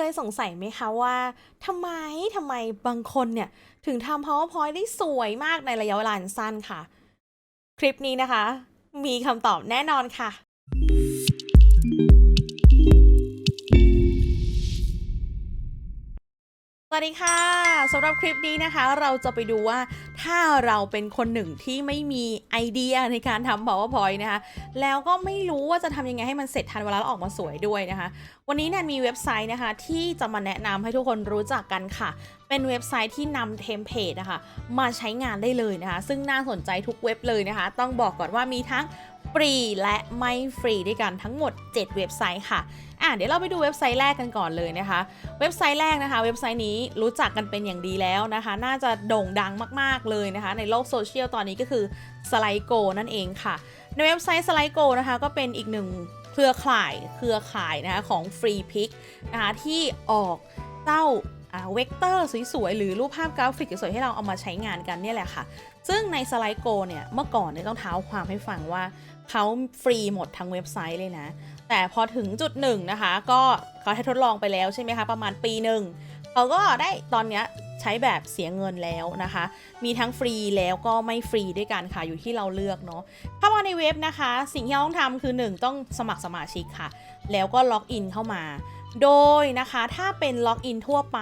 เคยสงสัยไหมคะว่าทำไมทำไมบางคนเนี่ย ถึงทำ PowerPoint ได้สวยมากในระยะเวลาสั้นค่ะ คลิปนี้นะคะ มีคำตอบแน่นอนค่ะ สวัสดีค่ะสำหรับคลิปนี้นะคะ เราจะไปดูว่าถ้าเราเป็นคนหนึ่งที่ไม่มีไอเดียในการทำ PowerPoint นะคะ แล้วก็ไม่รู้ว่าจะทำยังไงให้มันเสร็จทันเวลาแล้วออกมาสวยด้วยนะคะ วันนี้แนนมีเว็บไซต์นะคะ ที่จะมาแนะนำให้ทุกคนรู้จักกันค่ะ เป็นเว็บไซต์ที่นำเทมเพลตนะคะมาใช้งานได้เลยนะคะ ซึ่งน่าสนใจทุกเว็บเลยนะคะ ต้องบอกก่อนว่ามีทั้ง ฟรีและไม่ฟรีด้วยกันทั้งหมด 7 เว็บไซต์ค่ะอะเดี๋ยวเราไปดูเว็บไซต์แรกกันก่อนเลยนะคะ เว็บไซต์แรกนะคะ เว็บไซต์นี้รู้จักกันเป็นอย่างดีแล้วนะคะ น่าจะโด่งดังมากๆเลยนะคะ ในโลกโซเชียลตอนนี้ก็คือ s l i d e g o นั่นเองค่ะ ในเว็บไซต์ s l i d e g o นะคะ ก็เป็นอีกหนึ่งเครือข่ายเครือข่ายนะคะของ f r e e p i c นะคะที่ออกเจ้าเวกเตอร์สวยๆ หรือรูปภาพกราฟิกสวยๆ ให้เราเอามาใช้งานกันเนี่ยแหละค่ะ ซึ่งใน s l i d e g o เนี่ย เมื่อก่อนเนี่ยต้องเท้าความให้ฟังว่า เขาฟรีหมดทั้งเว็บไซต์เลยนะ แต่พอถึงจุดหนึ่งนะคะ ก็เขาให้ทดลองไปแล้วใช่ไหมคะ ประมาณปีหนึ่งเขาก็ได้ตอนเนี้ยใช้แบบเสียเงินแล้วนะคะ มีทั้งฟรีแล้วก็ไม่ฟรีด้วยกันค่ะ อยู่ที่เราเลือกเนาะเข้ามาในเว็บนะคะ สิ่งที่เราต้องทำคือ 1 ต้องสมัครสมาชิกค่ะ แล้วก็ล็อกอินเข้ามา โดยนะคะถ้าเป็นล็อกอินทั่วไป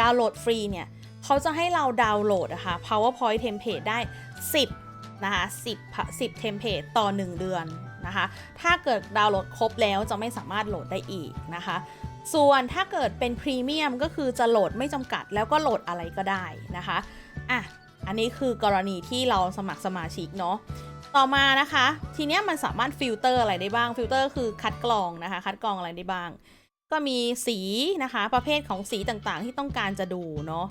ดาวน์โหลดฟรีเนี่ยเขาจะให้เราดาวน์โหลดนะคะ PowerPoint template ได้ 10 นะคะ10 10เทมเพลตต่อ 1 เดือนนะคะ ถ้าเกิดดาวน์โหลดครบแล้วจะไม่สามารถโหลดได้อีกนะคะ ส่วนถ้าเกิดเป็นพรีเมียมก็คือจะโหลดไม่จำกัดแล้วก็โหลดอะไรก็ได้นะคะอะอันนี้คือกรณีที่เราสมัครสมาชิกเนาะต่อมานะคะ ทีเนี้ยมันสามารถฟิลเตอร์อะไรได้บ้าง ฟิลเตอร์คือคัดกรองนะคะ คัดกรองอะไรได้บ้าง ก็มีสีนะคะ ประเภทของสีต่างๆ ที่ต้องการจะดูเนาะ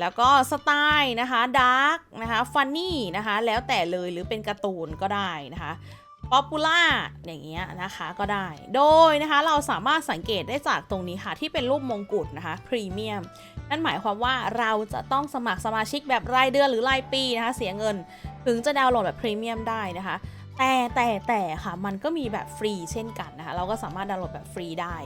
แล้วก็สไตล์นะคะดาร์กนะคะฟันนี่นะคะแล้วแต่เลยหรือเป็นการ์ตูนก็ได้นะคะป๊อปปูล่าอย่างเงี้ยนะคะก็ได้ โดยนะคะเราสามารถสังเกตได้จากตรงนี้ค่ะ ที่เป็นรูปมงกุฎนะคะพรีเมียมนั่นหมายความว่าเราจะต้องสมัครสมาชิกแบบรายเดือนหรือรายปีนะคะเสียเงินถึงจะดาวน์โหลดแบบพรีเมียมได้นะคะแต่แต่แต่ค่ะมันก็มีแบบฟรีเช่นกันนะคะเราก็สามารถดาวน์โหลดแบบฟรีได้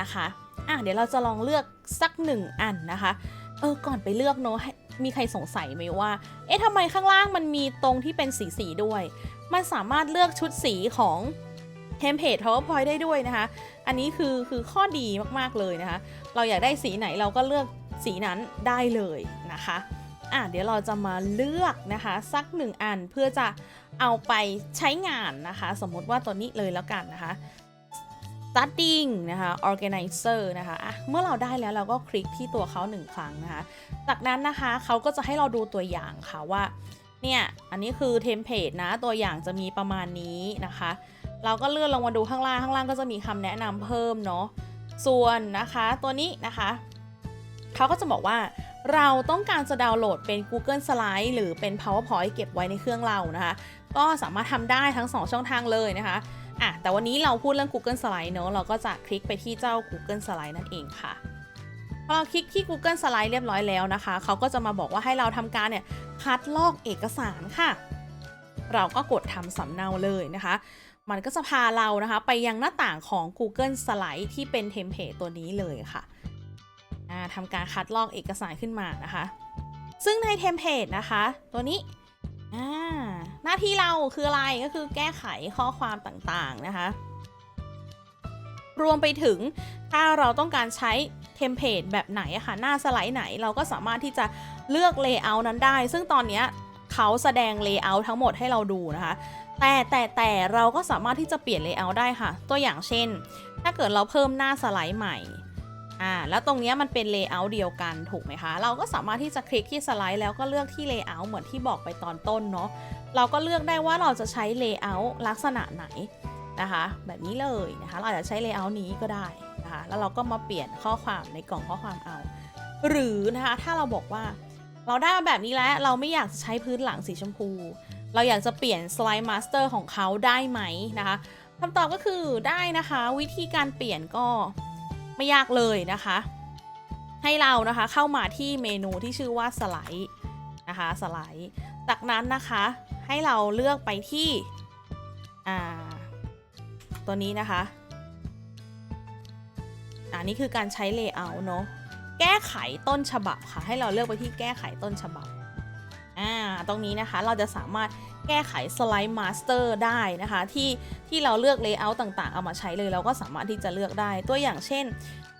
นะคะอะเดี๋ยวเราจะลองเลือกสักหนึ่งอันนะคะ เออก่อนไปเลือกเนาะมีใครสงสัยไหมว่า เอ๊ะทำไมข้างล่างมันมีตรงที่เป็นสีสีด้วย มันสามารถเลือกชุดสีของเทมเพลต PowerPoint ได้ด้วยนะคะ อันนี้คือคือข้อดีมากๆเลยนะคะ เราอยากได้สีไหนเราก็เลือกสีนั้นได้เลยนะคะ อะเดี๋ยวเราจะมาเลือกนะคะ สักหนึ่งอันเพื่อจะเอาไปใช้งานนะคะ สมมติว่าตัวนี้เลยแล้วกันนะคะ starting นะคะ organizer นะคะะเมื่อเราได้แล้วเราก็คลิกที่ตัวเขาหนึ่งครั้งนะคะ จากนั้นนะคะเขาก็จะให้เราดูตัวอย่างค่ะว่า เนี่ย อันนี้คือเทมเพลตนะ ตัวอย่างจะมีประมาณนี้นะคะ เราก็เลื่อนลงมาดูข้างล่าง ข้างล่างก็จะมีคำแนะนำเพิ่มเนาะ ส่วนนะคะตัวนี้นะคะเขาก็จะบอกว่าเราต้องการจะดาวน์โหลดเป็น Google Slide หรือเป็น PowerPoint เก็บไว้ในเครื่องเรานะคะ ก็สามารถทำได้ทั้ง 2 ช่องทางเลยนะคะอะแต่วันนี้เราพูดเรื่อง Google Slide เนอะเราก็จะคลิกไปที่เจ้า Google Slide นั่นเองค่ะพอเราคลิกที่ Google Slide เรียบร้อยแล้วนะคะ เขาก็จะมาบอกว่าให้เราทำการเนี่ยคัดลอกเอกสารค่ะ เราก็กดทำสำเนาเลยนะคะ มันก็จะพาเรานะคะไปยังหน้าต่างของ Google Slide ที่เป็นเทมเพลตตัวนี้เลยค่ะทำการคัดลอกเอกสารขึ้นมานะคะ ซึ่งในเทมเพลตนะคะ ตัวนี้ หน้าที่เราคืออะไรก็คือแก้ไขข้อความต่างๆนะคะ รวมไปถึงถ้าเราต้องการใช้เทมเพลตแบบไหนอะคะ่ะหน้าสไลด์ไหนเราก็สามารถที่จะเลือกเลเยอร์นั้นได้ ซึ่งตอนนี้เขาแสดงเลเยอร์ทั้งหมดให้เราดูนะคะ แต่แต่แต่เราก็สามารถที่จะเปลี่ยนเลเยอร์ได้ค่ะ ตัวอย่างเช่น ถ้าเกิดเราเพิ่มหน้าสไลด์ใหม่ อ่าแล้วตรงนี้มันเป็นเลเยอร์เดียวกันถูกไหมคะ เราก็สามารถที่จะคลิกที่สไลด์แล้วก็เลือกที่เลเยอร์เหมือนที่บอกไปตอนต้นเนาะเราก็เลือกได้ว่าเราจะใช้เลเยอร์ลักษณะไหนนะคะ แบบนี้เลยนะคะ เราจะใช้เลเยอร์นี้ก็ได้นะคะแล้วเราก็มาเปลี่ยนข้อความในกล่องข้อความเอา หรือนะคะถ้าเราบอกว่าเราได้มาแบบนี้แล้วเราไม่อยากจะใช้พื้นหลังสีชมพู เราอยากจะเปลี่ยนสไลด์มาสเตอร์ของเขาได้ไหมนะคะคำตอบก็คือได้นะคะ วิธีการเปลี่ยนก็ ไม่ยากเลยนะคะ ให้เรานะคะเข้ามาที่เมนูที่ชื่อว่าสไลด์นะคะสไลด์ จากนั้นนะคะให้เราเลือกไปที่ตัวนี้นะคะอันนี้คือการใช้ layout เนอะแก้ไขต้นฉบับค่ะ ให้เราเลือกไปที่แก้ไขต้นฉบับ อ่าตรงนี้นะคะเราจะสามารถแก้ไข slide master ได้นะคะที่ที่เราเลือก layout ต่างๆ เอามาใช้เลยเราก็สามารถที่จะเลือกได้ตัวอย่างเช่น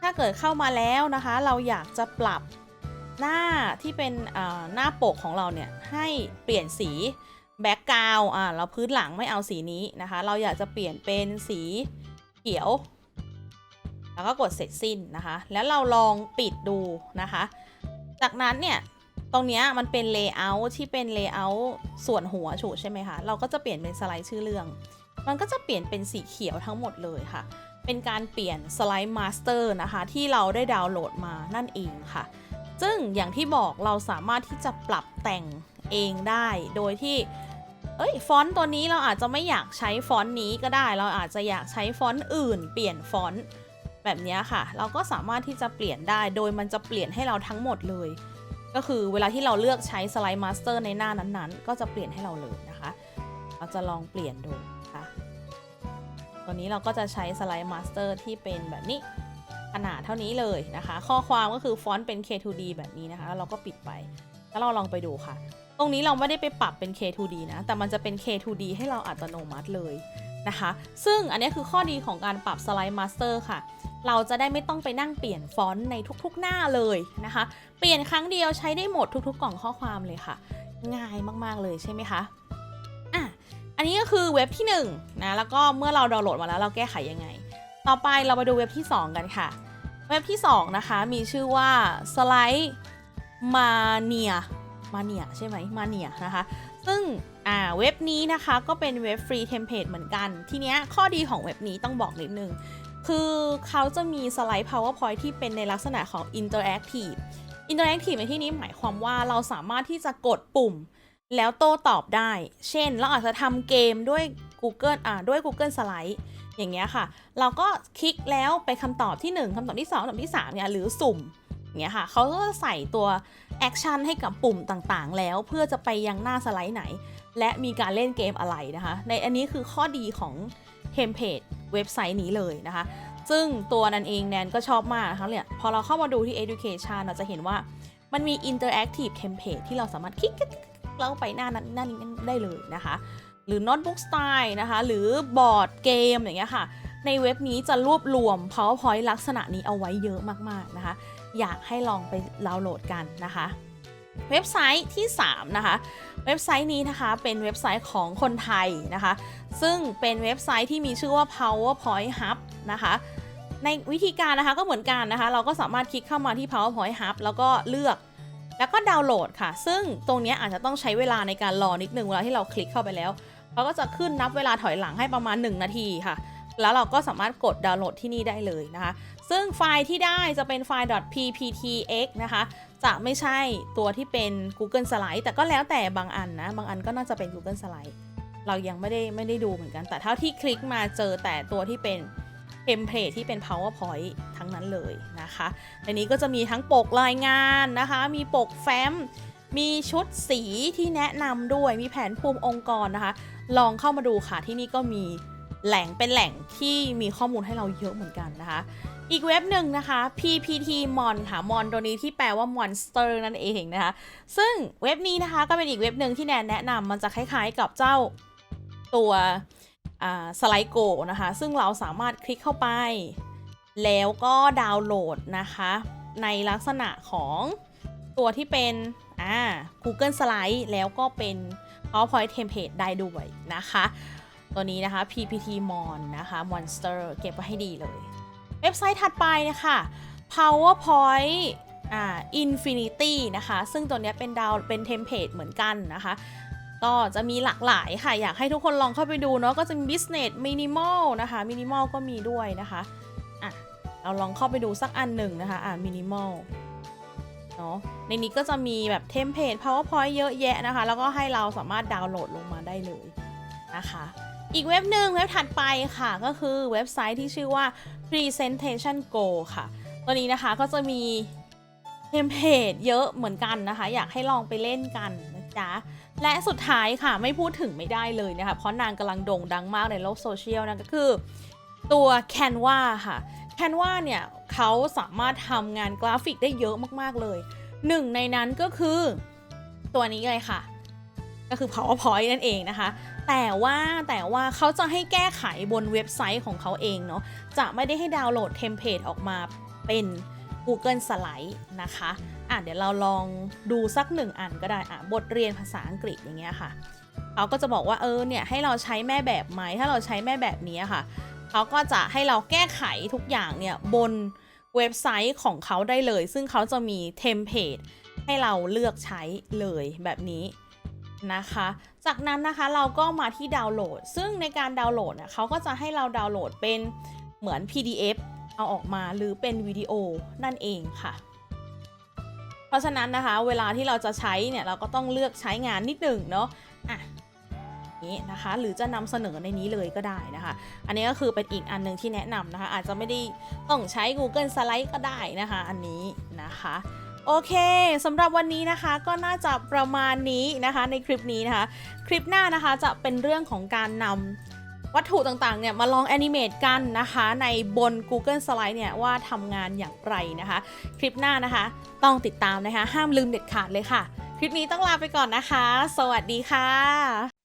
ถ้าเกิดเข้ามาแล้วนะคะ เราอยากจะปรับหน้าที่เป็นหน้าปกของเราเนี่ยให้เปลี่ยนสีแบ็กกราวอ่าเราพื้นหลังไม่เอาสีนี้นะคะ เราอยากจะเปลี่ยนเป็นสีเขียว แล้วก็กดเสร็จสิ้นนะคะ แล้วเราลองปิดดูนะคะ จากนั้นเนี่ย ตรงเนี้ยมันเป็น layout ที่เป็น layout ส่วนหัวฉูใช่ไหมคะ เราก็จะเปลี่ยนเป็นสไลด์ชื่อเรื่อง มันก็จะเปลี่ยนเป็นสีเขียวทั้งหมดเลยค่ะ เป็นการเปลี่ยนสไลด์มาสเตอร์นะคะ ที่เราได้ดาวน์โหลดมานั่นเองค่ะ ซึ่งอย่างที่บอกเราสามารถที่จะปรับแต่งเองได้ โดยที่ เอ้ยฟอนต์ตัวนี้เราอาจจะไม่อยากใช้ฟอนต์นี้ก็ได้ เราอาจจะอยากใช้ฟอนต์อื่น เปลี่ยนฟอนต์แบบนี้ค่ะ เราก็สามารถที่จะเปลี่ยนได้ โดยมันจะเปลี่ยนให้เราทั้งหมดเลย ก็คือเวลาที่เราเลือกใช้สไลด์มาสเตอร์ในหน้านั้นๆ ก็จะเปลี่ยนให้เราเลยนะคะ เราจะลองเปลี่ยนดูค่ะตัวนี้เราก็จะใช้สไลด์มาสเตอร์ที่เป็นแบบนี้ขนาดเท่านี้เลยนะคะ ข้อความก็คือฟอนต์เป็น K2D แบบนี้นะคะแล้วเราก็ปิดไป แล้วเราลองไปดูค่ะ ตรงนี้เราไม่ได้ไปปรับเป็น K2D นะ แต่มันจะเป็น K2D ให้เราอัตโนมัติเลยนะคะ ซึ่งอันนี้คือข้อดีของการปรับสไลด์มาสเตอร์ค่ะ เราจะได้ไม่ต้องไปนั่งเปลี่ยนฟอนต์ในทุกๆหน้าเลยนะคะ เปลี่ยนครั้งเดียวใช้ได้หมดทุกๆ กล่องข้อความเลยค่ะ ง่ายมากๆเลยใช่ไหมคะอะอันนี้ก็คือเว็บที่1นงนะแล้วก็เมื่อเราดาวน์โหลดมาแล้วเราแก้ไขยังไง ต่อไปเรามาดูเว็บที่ 2 กันค่ะ เว็บที่ 2 นะคะมีชื่อว่า Slide Mania Mania ใช่ไหม Mania นะคะ ซึ่งอ่าเว็บนี้นะคะก็เป็นเว็บฟรีเทมเพลตเหมือนกัน ทีเนี้ยข้อดีของเว็บนี้ต้องบอกนิดนึง คือเขาจะมีสไลด์ PowerPoint ที่เป็นในลักษณะของ Interactive Interactive ในที่นี้หมายความว่าเราสามารถที่จะกดปุ่ม แล้วโต้ตอบได้ เช่น เราอาจจะทำเกมด้วย Google อ่าด้วย Google Slide อย่างเงี้ยค่ะ เราก็คลิกแล้วไปคำตอบที่ 1คำตอบที่ 2คำตอบที่3เนี่ยหรือสุ่มอย่างเงี้ยค่ะเขาก็จะใส่ตัวแอคชั่นให้กับปุ่มต่างๆ แล้วเพื่อจะไปยังหน้าสไลด์ไหน และมีการเล่นเกมอะไรนะคะ ในอันนี้คือข้อดีของ ทมเพลตเว็บไซต์นี้เลยนะคะ ซึ่งตัวนั้นเองแนนก็ชอบมากนะคะเนี่ยพอเราเข้ามาดูที่ education เราจะเห็นว่ามันมี interactive template ที่เราสามารถคลิกๆแล้วไปหน้านั้นหน้านี้ได้เลยนะคะ หรือ notebook style นะคะ หรือบอร์ดเกมอย่างเงี้ยค่ะ ในเว็บนี้จะรวบรวม powerpoint ลักษณะนี้เอาไว้เยอะมากๆนะคะ อยากให้ลองไปดาวน์โหลดกันนะคะ เว็บไซต์ที่ 3 นะคะ เว็บไซต์นี้นะคะเป็นเว็บไซต์ของคนไทยนะคะ ซึ่งเป็นเว็บไซต์ที่มีชื่อว่า PowerPoint Hub นะคะในวิธีการนะคะก็เหมือนกันนะคะ เราก็สามารถคลิกเข้ามาที่ PowerPoint Hub แล้วก็เลือก แล้วก็ดาวน์โหลดค่ะ ซึ่งตรงนี้อาจจะต้องใช้เวลาในการรอนิดนึงเวลาที่เราคลิกเข้าไปแล้วเขาก็จะขึ้นนับเวลาถอยหลังให้ประมาณ 1 นาทีค่ะ แล้วเราก็สามารถกดดาวน์โหลดที่นี่ได้เลยนะคะ ซึ่งไฟล์ที่ได้จะเป็นไฟล์ .pptx นะคะ จะไม่ใช่ตัวที่เป็น Google Slide แต่ก็แล้วแต่บางอันนะ บางอันก็น่าจะเป็น Google Slide เรายังไม่ได้ไม่ได้ดูเหมือนกัน แต่เท่าที่คลิกมาเจอแต่ตัวที่เป็นเทมเพลตที่เป็น PowerPoint ทั้งนั้นเลยนะคะในนี้ก็จะมีทั้งปกรายงานนะคะ มีปกแฟ้ม มีชุดสีที่แนะนำด้วย มีแผนภูมิองค์กรนะคะ ลองเข้ามาดูค่ะที่นี่ก็มีแหล่งเป็นแหล่งที่มีข้อมูลให้เราเยอะเหมือนกันนะคะ อีกเว็บหนึ่งนะคะ PPT Mon ค่ะ Mon ตัวนี้ที่แปลว่า Monster นั่นเองนะคะ ซึ่งเว็บนี้นะคะก็เป็นอีกเว็บหนึ่งที่แนนแนะนำมันจะคล้ายๆกับเจ้าตัวสไลโกนะคะ ซึ่งเราสามารถคลิกเข้าไป แล้วก็ดาวน์โหลดนะคะ ในลักษณะของตัวที่เป็นอ่า Google Slide แล้วก็เป็น PowerPoint Template ได้ด้วยนะคะ ตัวนี้นะคะ PPT Mon นะคะ Monster เก็บไว้ให้ดีเลย เว็บไซต์ถัดไปนะคะ PowerPoint อ่า Infinity นะคะ ซึ่งตัวนี้เป็นดาวเป็นเทมเพลตเหมือนกันนะคะ ก็จะมีหลากหลายค่ะ อยากให้ทุกคนลองเข้าไปดูเนาะ ก็จะมี Business Minimal นะคะ Minimal ก็มีด้วยนะคะอะเราลองเข้าไปดูสักอันหนึ่งนะคะ อ่า Minimal เนาะ ในนี้ก็จะมีแบบเทมเพลต PowerPoint เยอะแยะนะคะ แล้วก็ให้เราสามารถดาวน์โหลดลงมาได้เลยนะคะ อีกเว็บหนึ่งเว็บถัดไปค่ะ ก็คือเว็บไซต์ที่ชื่อว่า Presentation Go ค่ะ ตัวนี้นะคะก็จะมีเทมเพลตเยอะเหมือนกันนะคะ อยากให้ลองไปเล่นกันนะจ๊ะและสุดท้ายค่ะไม่พูดถึงไม่ได้เลยนะคะ เพราะนางกำลังโด่งดังมากในโลกโซเชียลนั่นก็คือ ตัว Canva ค่ะ Canva เนี่ยเขาสามารถทำงานกราฟิกได้เยอะมากๆเลย หนึ่งในนั้นก็คือตัวนี้เลยค่ะ ก็คือ PowerPoint นั่นเองนะคะ แต่ว่าแต่ว่าเขาจะให้แก้ไขบนเว็บไซต์ของเขาเองเนาะ จะไม่ได้ให้ดาวน์โหลดเทมเพลตออกมาเป็น Google Slide นะคะ อะเดี๋ยวเราลองดูสักหนึ่งอันก็ได้ อะบทเรียนภาษาอังกฤษอย่างเงี้ยค่ะ เขาก็จะบอกว่าเออเนี่ยให้เราใช้แม่แบบไหม ถ้าเราใช้แม่แบบนี้ค่ะ เขาก็จะให้เราแก้ไขทุกอย่างเนี่ยบนเว็บไซต์ของเขาได้เลย ซึ่งเขาจะมีเทมเพลตให้เราเลือกใช้เลยแบบนี้ นะคะ จากนั้นนะคะเราก็มาที่ดาวน์โหลด ซึ่งในการดาวน์โหลดเนี่ยเขาก็จะให้เราดาวน์โหลดเป็นเหมือน PDF เอาออกมาหรือเป็นวิดีโอนั่นเองค่ะ เพราะฉะนั้นนะคะ เวลาที่เราจะใช้เนี่ยเราก็ต้องเลือกใช้งานนิดหนึ่งเนาะอะนี้นะคะหรือจะนำเสนอในนี้เลยก็ได้นะคะ อันนี้ก็คือเป็นอีกอันหนึ่งที่แนะนำนะคะ อาจจะไม่ได้ต้องใช้ Google Slide ก็ได้นะคะ อันนี้นะคะ โอเคสำหรับวันนี้นะคะก็น่าจะประมาณนี้นะคะในคลิปนี้นะคะ คลิปหน้านะคะจะเป็นเรื่องของการนำวัตถุต่างๆเนี่ยมาลองแอนิเมตกันนะคะในบน Google Slide เนี่ยว่าทำงานอย่างไรนะคะ คลิปหน้านะคะ ต้องติดตามนะคะ ห้ามลืมเด็ดขาดเลยค่ะ คลิปนี้ต้องลาไปก่อนนะคะ สวัสดีค่ะ